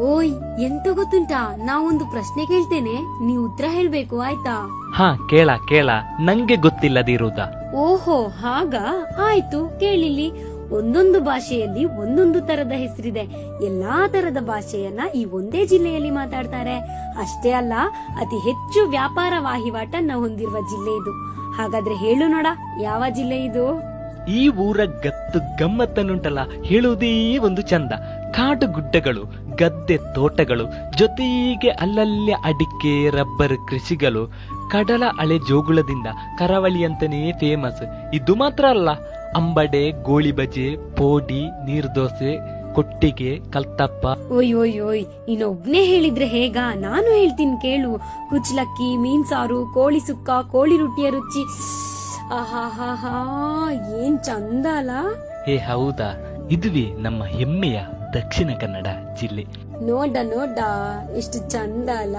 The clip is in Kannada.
ಓಯ್ ಎಂತ ಗೊತ್ತುಂಟಾ? ನಾವೊಂದು ಪ್ರಶ್ನೆ ಕೇಳ್ತೇನೆ. ನೀ ಉತ್ತರ ಹೇಳ್ಬೇಕು ಆಯ್ತಾ? ಹಾ ಕೇಳ ಕೇಳ. ನಂಗೆ ಗೊತ್ತಿಲ್ಲದಿರುದ. ಓಹೋ ಹಾಗ? ಆಯ್ತು ಕೇಳಿಲಿ ಒಂದೊಂದು ಭಾಷೆಯಲ್ಲಿ ಒಂದೊಂದು ತರದ ಹೆಸರಿದೆ. ಎಲ್ಲಾ ತರದ ಭಾಷೆಯನ್ನ ಈ ಒಂದೇ ಜಿಲ್ಲೆಯಲ್ಲಿ ಮಾತಾಡ್ತಾರೆ. ಅಷ್ಟೇ ಅಲ್ಲ ಅತಿ ಹೆಚ್ಚು ವ್ಯಾಪಾರ ವಹಿವಾಟನ್ನ ಹೊಂದಿರುವ ಜಿಲ್ಲೆ ಇದು. ಹಾಗಾದ್ರೆ ಹೇಳು ನೋಡ ಯಾವ ಜಿಲ್ಲೆ ಇದು? ಈ ಊರ ಗತ್ತು ಗಮ್ಮತ್ತನ್ನುಂಟಲ್ಲ ಹೇಳುವುದೇ ಒಂದು ಚಂದ. ಕಾಡು ಗುಡ್ಡಗಳು ಗದ್ದೆ ತೋಟಗಳು ಜೊತೆಗೆ ಅಲ್ಲಲ್ಲಿ ಅಡಿಕೆ ರಬ್ಬರ್ ಕೃಷಿಗಳು. ಕಡಲ ಅಳೆ ಜೋಗುಳದಿಂದ ಕರಾವಳಿ ಅಂತಾನೇ ಫೇಮಸ್ ಇದು ಮಾತ್ರ ಅಲ್ಲ ಅಂಬಡೆ ಗೋಳಿಬಜೆ ಪೋಡಿ ನೀರ್ದೋಸೆ ಕೊಟ್ಟಿಗೆ ಕಲ್ತಪ್ಪ. ಓಯ್ ಓಯ್ ಓಯ್ ಇನ್ನೊಬ್ನೇ ಹೇಳಿದ್ರೆ ಹೇಗ? ನಾನು ಹೇಳ್ತೀನಿ ಕೇಳು. ಕುಚ್ಲಕ್ಕಿ ಮೀನ್ ಸಾರು ಕೋಳಿ ಸುಕ್ಕ ಕೋಳಿ ರೊಟ್ಟಿಯ ರುಚಿ. ಆಹಾಹಾಹಾ ಏನ್ ಚಂದ ಅಲ್ಲ? ಹೇ ಹೌದಾ? ಇದುವೇ ನಮ್ಮ ಹೆಮ್ಮೆಯ ದಕ್ಷಿಣ ಕನ್ನಡ ಜಿಲ್ಲೆ. ನೋಡ ನೋಡ ಎಷ್ಟು ಚಂದ ಅಲ್ಲ?